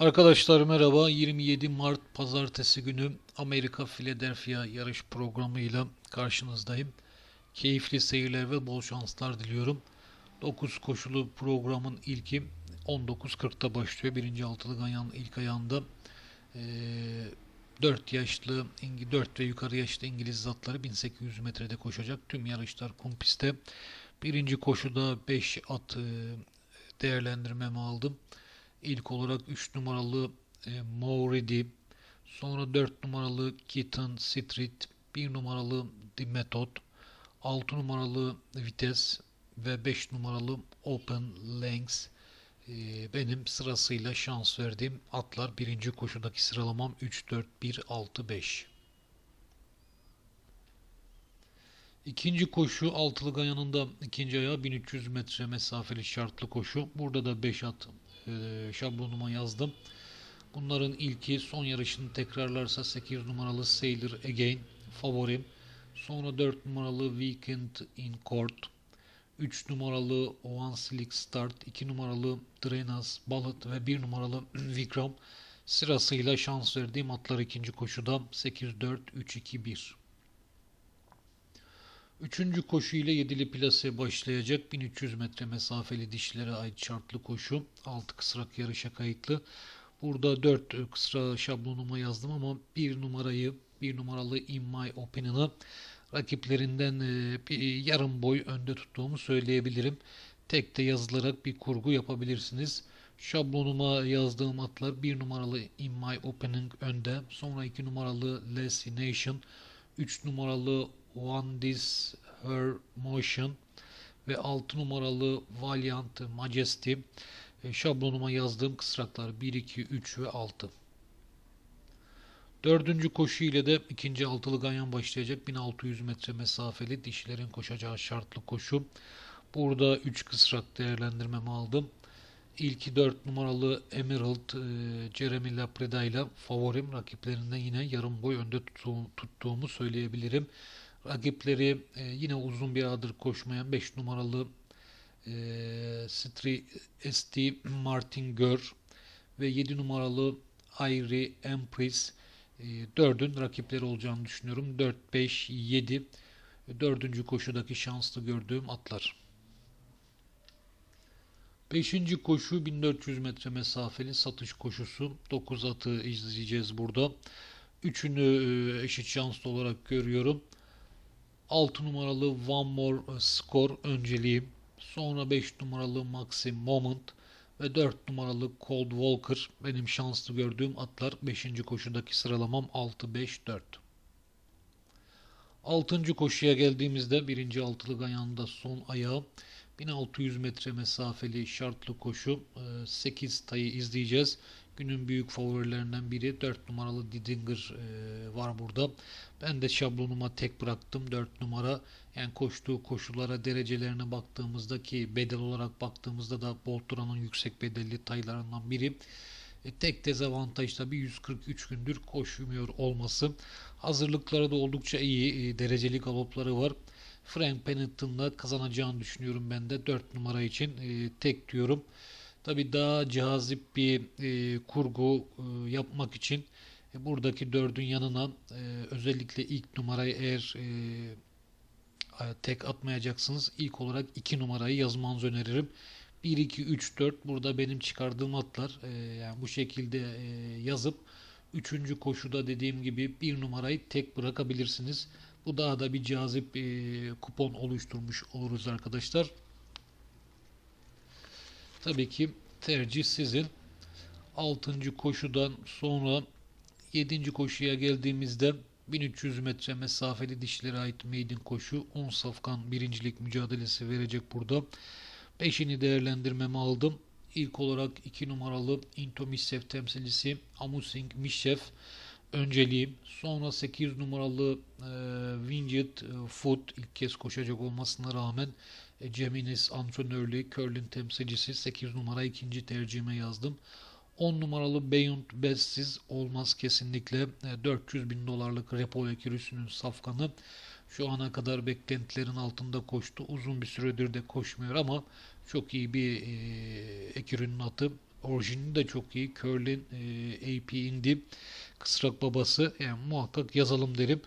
Arkadaşlar merhaba. 27 Mart Pazartesi günü Amerika Philadelphia yarış programıyla karşınızdayım. Keyifli seyirler ve bol şanslar diliyorum. 9 koşulu programın ilki 19.40'da başlıyor. Birinci altılı ganyanın ilk ayağında eee 4 yaşlı, 4 ve yukarı yaşlı İngiliz zatları 1800 metrede koşacak. Tüm yarışlar kum pistte. Birinci koşuda 5 at değerlendirmemi aldım. İlk olarak 3 numaralı e, Mauridi, sonra 4 numaralı Kitten Street, 1 numaralı The Method, 6 numaralı Vites ve 5 numaralı Open Lengths e, benim sırasıyla şans verdiğim atlar. Birinci koşudaki sıralamam 3, 4, 1, 6, 5. İkinci koşu altılı gayanında ikinci ayağı 1300 metre mesafeli şartlı koşu. Burada da 5 at e, şablonuma yazdım. Bunların ilki son yarışını tekrarlarsa 8 numaralı Sailor Again favorim. Sonra 4 numaralı Weekend in Court. 3 numaralı One Slick Start, 2 numaralı Drenas Ballet ve 1 numaralı Vikram sırasıyla şans verdiğim atlar ikinci koşuda 8-4-3-2-1. Üçüncü koşu ile yedili plase başlayacak. 1300 metre mesafeli dişlere ait şartlı koşu. 6 kısrak yarışa kayıtlı. Burada 4 kısra şablonuma yazdım ama bir numarayı, bir numaralı In My Opinion'ı rakiplerinden e, bir yarım boy önde tuttuğumu söyleyebilirim. Tek de yazılarak bir kurgu yapabilirsiniz. Şablonuma yazdığım atlar 1 numaralı In My Opening önde. Sonra 2 numaralı Leslie Nation. 3 numaralı One This Her Motion ve 6 numaralı Valiant Majesty e, şablonuma yazdığım kısraklar 1, 2, 3 ve 6. Dördüncü koşu ile de ikinci altılı ganyan başlayacak. 1600 metre mesafeli dişlerin koşacağı şartlı koşu. Burada 3 kısrak değerlendirmemi aldım. İlki 4 numaralı Emerald e, Jeremy Lapreda ile favorim rakiplerinden yine yarım boy önde tuttuğum, tuttuğumu söyleyebilirim. Rakipleri e, yine uzun bir adır koşmayan 5 numaralı e, Stri, ST Martin Gör ve 7 numaralı Ayri Empress e, 4'ün rakipleri olacağını düşünüyorum. 4, 5, 7 dördüncü koşudaki şanslı gördüğüm atlar. Beşinci koşu 1400 metre mesafeli satış koşusu. 9 atı izleyeceğiz burada. Üçünü e, eşit şanslı olarak görüyorum. 6 numaralı One More Score önceliğim. Sonra 5 numaralı Maxim Moment ve 4 numaralı Cold Walker benim şanslı gördüğüm atlar. 5. koşudaki sıralamam 6-5-4. 6. koşuya geldiğimizde 1. altılı ganyanında son ayağı 1600 metre mesafeli şartlı koşu 8 tayı izleyeceğiz. Günün büyük favorilerinden biri 4 numaralı Didinger e, var burada. Ben de şablonuma tek bıraktım 4 numara. Yani koştuğu koşulara derecelerine baktığımızda ki bedel olarak baktığımızda da Boltura'nın yüksek bedelli taylarından biri. E, tek dezavantaj tabi 143 gündür koşmuyor olması. Hazırlıkları da oldukça iyi. E, dereceli galopları var. Frank Pennington'la kazanacağını düşünüyorum ben de 4 numara için e, tek diyorum. Tabi daha cazip bir e, kurgu e, yapmak için e, buradaki dördün yanına e, özellikle ilk numarayı eğer e, tek atmayacaksınız ilk olarak 2 numarayı yazmanızı öneririm. 1, 2, 3, 4 burada benim çıkardığım atlar e, yani bu şekilde e, yazıp 3. koşuda dediğim gibi bir numarayı tek bırakabilirsiniz. Bu daha da bir cazip e, kupon oluşturmuş oluruz arkadaşlar. Tabii ki tercih sizin. 6. koşudan sonra 7. koşuya geldiğimizde 1300 metre mesafeli dişlere ait maiden koşu 10 safkan birincilik mücadelesi verecek burada. 5'ini değerlendirmemi aldım. İlk olarak 2 numaralı Into Missev temsilcisi Amusing Mishev önceliğim. Sonra 8 numaralı e, Winged Foot ilk kez koşacak olmasına rağmen e, Geminis antrenörlüğü Curlin temsilcisi 8 numara ikinci tercihime yazdım. 10 numaralı Beyond Bestsiz olmaz kesinlikle. E, 400 bin dolarlık repo ekürüsünün safkanı şu ana kadar beklentilerin altında koştu. Uzun bir süredir de koşmuyor ama çok iyi bir e, ekürünün atı. Orijini de çok iyi. Curlin e, AP Indy kısrak babası. Yani muhakkak yazalım derim.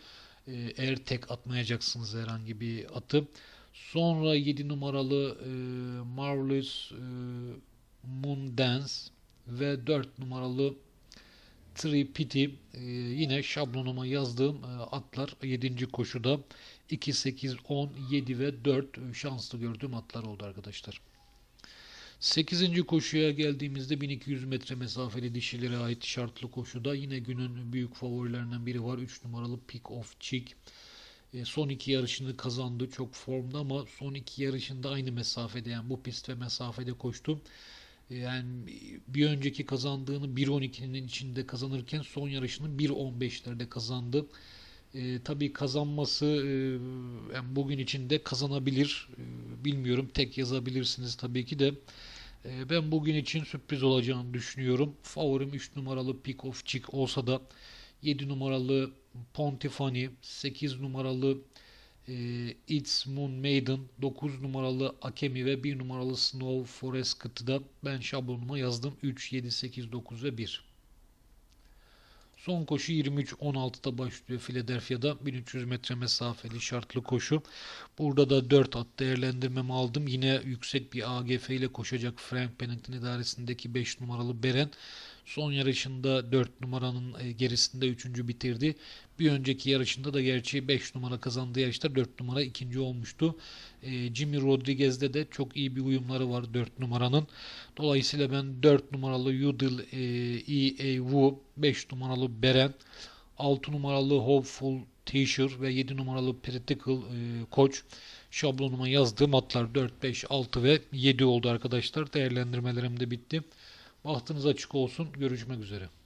E, eğer tek atmayacaksınız herhangi bir atı. Sonra 7 numaralı e, Marvelous e, Moon Dance ve 4 numaralı Tree Pity e, yine şablonuma yazdığım e, atlar 7. koşuda 2, 8, 10, 7 ve 4 şanslı gördüğüm atlar oldu arkadaşlar. 8. koşuya geldiğimizde 1200 metre mesafeli dişilere ait şartlı koşuda yine günün büyük favorilerinden biri var. 3 numaralı Pick of Chick. E, son iki yarışını kazandı. Çok formda ama son iki yarışında aynı mesafede yani bu pist ve mesafede koştu. E, Yani bir önceki kazandığını 1.12'nin içinde kazanırken son yarışını 1.15'lerde kazandı. E, tabii kazanması e, yani bugün içinde kazanabilir. E, bilmiyorum tek yazabilirsiniz tabii ki de. E, ben bugün için sürpriz olacağını düşünüyorum. Favorim 3 numaralı Pick of Chick olsa da 7 numaralı Pontifani, 8 numaralı e, It's Moon Maiden, 9 numaralı Akemi ve 1 numaralı Snow Forest Kıtı'da ben şablonuma yazdım. 3, 7, 8, 9 ve 1. Son koşu 23-16'da başlıyor Philadelphia'da 1300 metre mesafeli şartlı koşu. Burada da 4 at değerlendirmemi aldım. Yine yüksek bir AGF ile koşacak Frank Pennington idaresindeki 5 numaralı Beren. Son yarışında 4 numaranın e, gerisinde 3. bitirdi. Bir önceki yarışında da gerçi 5 numara kazandığı yarışta 4 numara ikinci olmuştu. E, Jimmy Rodriguez'de de çok iyi bir uyumları var 4 numaranın. Dolayısıyla ben 4 numaralı Yudil e, E.A. Wu, 5 numaralı Beren, 6 numaralı Hopeful Teacher ve 7 numaralı Practical e, Koç şablonuma yazdığım atlar 4, 5, 6 ve 7 oldu arkadaşlar. Değerlendirmelerim de bitti. Bahtınız açık olsun. Görüşmek üzere.